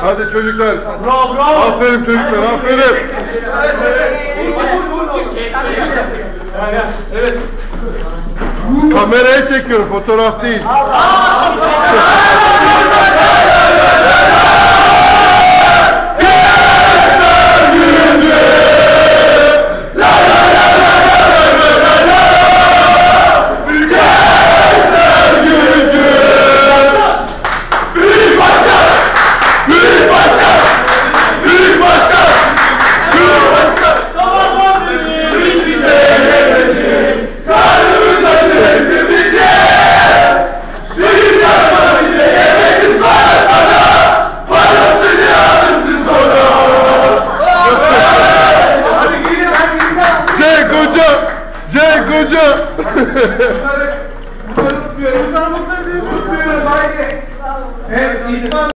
Hadi çocuklar. Bravo bravo. Aferin çocuklar aferin. Evet evet. Burçin Evet. Kameraya çekiyorum fotoğraf değil. Allah Allah. Cenk Hoca! Bunları unutmuyoruz. Bunları. Unutmuyoruz. Haydi. Evet, İdman